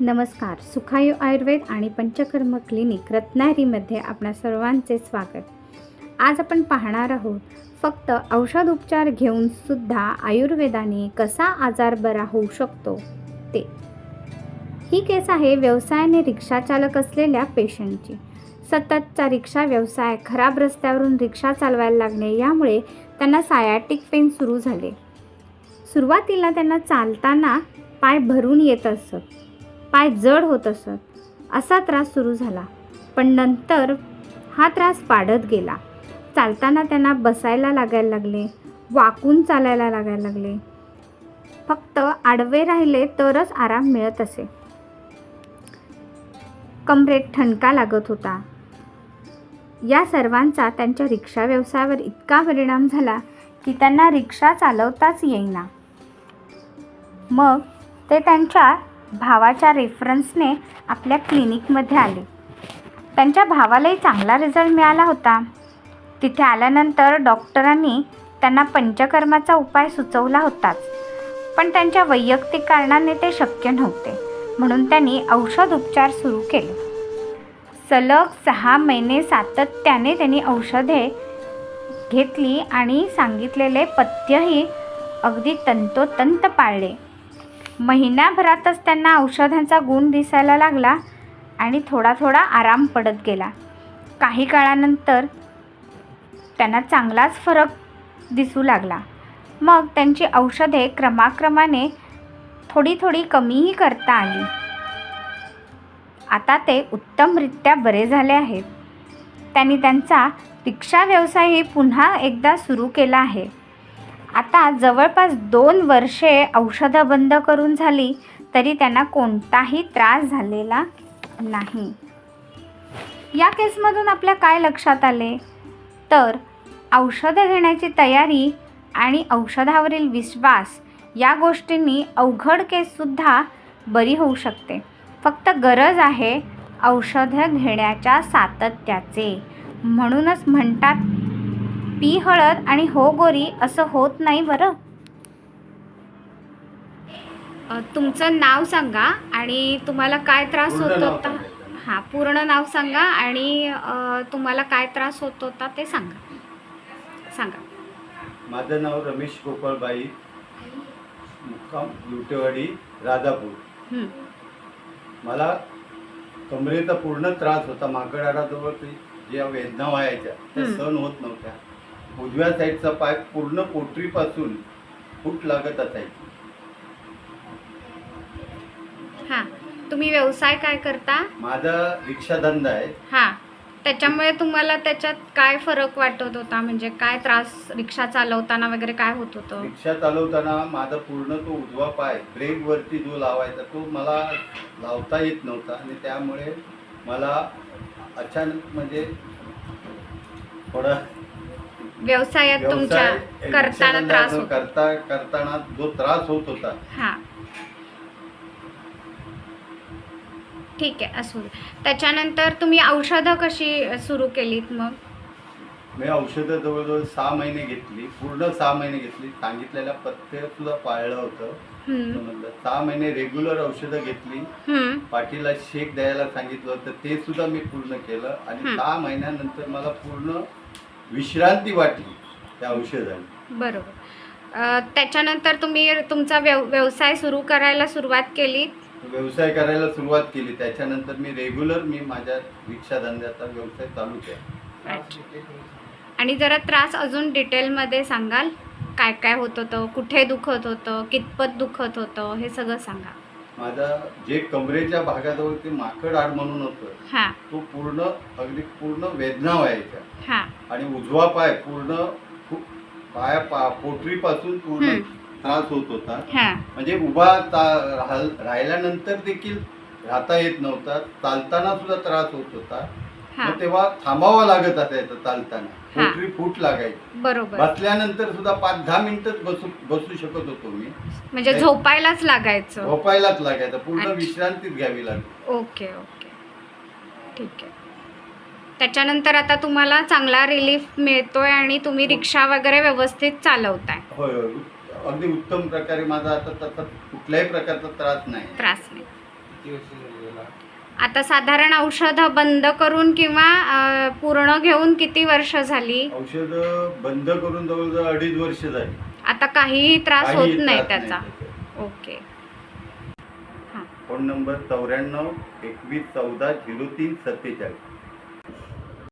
नमस्कार. सुखायू आयुर्वेद आणि पंचकर्म क्लिनिक रत्नागिरीमध्ये आपणा सर्वांचे स्वागत. आज आपण पाहणार आहोत फक्त औषध उपचार घेऊन सुद्धा आयुर्वेदाने कसा आजार बरा होऊ शकतो? ते. ही केस आहे व्यवसायाने रिक्षाचालक असलेल्या पेशंटची. सततचा रिक्षा व्यवसाय खराब रस्त्यावरून रिक्षा चालवायला लागणे यामुळे त्यांना सायाटिक पेन सुरू झाले. सुरुवातीला त्यांना चालताना पाय भरून येत असत. पाय जड होत असत. असा त्रास सुरू झाला. पण नंतर हा त्रास वाढत गेला. चालताना त्यांना बसायला लागायला लागले. वाकून चालायला लागायला लागले. फक्त आडवे राहिले तरच आराम मिळत असे. कमरेत ठणका लागत होता. या सर्वांचा त्यांच्या रिक्षा व्यवसायावर इतका परिणाम झाला की त्यांना रिक्षा चालवताच येईना. मग ते त्यांच्या भावाच्या रेफरन्सने आपल्या क्लिनिकमध्ये आले. त्यांच्या भावालाही चांगला रिझल्ट मिळाला होता. तिथे आल्यानंतर डॉक्टरांनी त्यांना पंचकर्माचा उपाय सुचवला होताच. पण त्यांच्या वैयक्तिक कारणाने ते शक्य नव्हते. म्हणून त्यांनी औषध उपचार सुरू केले. सलग सहा महिने सातत्याने त्यांनी औषधे घेतली आणि सांगितलेले पथ्यही अगदी तंतोतंत पाळले. महिन्याभरातच त्यांना औषधांचा गुण दिसायला लागला आणि थोडा थोडा आराम पडत गेला. काही काळानंतर त्यांना चांगलाच फरक दिसू लागला. मग त्यांची औषधे क्रमाक्रमाने थोडी थोडी कमीही करता आली. आता ते उत्तमरित्या बरे झाले आहेत. त्यांनी त्यांचा रिक्षा व्यवसायही पुन्हा एकदा सुरू केला आहे. आता जवळपास दोन वर्षे औषधं बंद करून झाली तरी त्यांना कोणताही त्रास झालेला नाही. या केसमधून आपल्या काय लक्षात आले? तर औषधं घेण्याची तयारी आणि औषधावरील विश्वास या गोष्टींनी अवघड केससुद्धा बरी होऊ शकते. फक्त गरज आहे औषधं घेण्याच्या सातत्याचे. म्हणूनच म्हणतात पी हळद आणि हो गोरी असं होत नाही बरं. अ, तुमचं नाव सांगा आणि तुम्हाला काय त्रास होत होता. हां पूर्ण नाव सांगा आणि अ, तुम्हाला काय त्रास होत होता ते सांगा. सांगा. माझं नाव रमेश गोपाळबाई मुक्काम लुटेवाडी राजापूर हं, मला कमरेचा पूर्ण त्रास होता माकडाडाजवळ ते ज्या वेदना व्हायच्या त्या. सहन होत नव्हत्या. उजव्या साईडचा पाय पूर्ण पोटरीपासून फूट लागत असायची. हां तुम्ही व्यवसाय काय करता? माझा रिक्षा धंदा आहे. हां त्याच्यामुळे तुम्हाला त्याच्यात काय फरक वाटत होता? म्हणजे काय त्रास रिक्षा चालवताना वगैरे काय होत होतं? रिक्षा चालवताना माझा पूर्ण तो उजवा पाय ब्रेकवरती जो लावायचा तो मला लावता येत नव्हता. आणि त्यामुळे मला अचानक म्हणजे थोडा व्यवसायात तुमच्या व्यवसाय करताना त्रास जो होतो. करता करताना जो त्रास होत होता. हां. ठीक आहे असू दे. त्याच्यानंतर तुम्ही औषधं कशी सुरू केलीत मग? मी औषधं जवळजवळ सहा महिने घेतली पूर्ण सहा महिने घेतली. सांगितलेल्या पथ्य सुद्धा पाळलं होतं. सहा महिने रेग्युलर औषधं घेतली. पाठीला शेक द्यायला सांगितलं होतं. ते सुद्धा मी पूर्ण केलं आणि हं. सहा महिन्यानंतर मला पूर्ण विश्रांती वाटली त्या औषधाने. बरोबर. अ, त्याच्यानंतर तुम्ही तुमचा व्यव व्यवसाय सुरू करायला सुरुवात केली? व्यवसाय करायला सुरुवात केली. त्याच्यानंतर मी रेग्युलर मी माझ्या रिक्षा धंद्याचा व्यवसाय चालू केला. आणि जरा त्रास अजून डिटेलमध्ये सांगाल? काय काय होत होतं? कुठे दुखत होतं? कितपत दुखत होतं? हे सगळं सांगा. माझा जे कमरेच्या भागाजवळ ते माकड आड म्हणून होतं हां. तो पूर्ण अगदी पूर्ण वेदना व्हायच्या. हां. आणि उजवा पाय पूर्ण खूप पाया पा पोटरीपासून पूर्ण. त्रास होत होता. हां. म्हणजे उभा ता- राहल- राहिल्यानंतर देखील राहता येत नव्हता. चालताना सुद्धा त्रास होत होता. हां. मग तेव्हा थांबावं लागत असायचं चालताना. हा. पोटरी फूट लागायची? बरोबर. बसल्यानंतर सुद्धा पाच दहा मिनिटच बसू बसू शकत होतो मी. म्हणजे झोपायलाच लागायचं. झोपायलाच लागायचं. पूर्ण अच्छा. विश्रांतीच घ्यावी लागली. Okay okay. ठीक आहे. त्याच्यानंतर आता तुम्हाला चांगला रिलीफ मिळतोय आणि तुम्ही रिक्षा वगैरे व्यवस्थित चालवताय. होय होय. अगदी उत्तम प्रकारे माझा आता तसा कुठल्याही प्रकारचा त्रास नाही. त्रास नाही. किती वर्ष झाली याला? आता साधारण औषधं बंद करून किंवा अ, पूर्ण घेऊन किती वर्ष झाली? औषध बंद करून जवळजवळ अडीच वर्ष झाली. आता काहीही त्रास काही होत नाही त्रास त्याचा. त्याचा. ओके. हां. फोन नंबर चौऱ्याण्णव एकवीस चौदा झिरो तीन सत्तेचाळीस.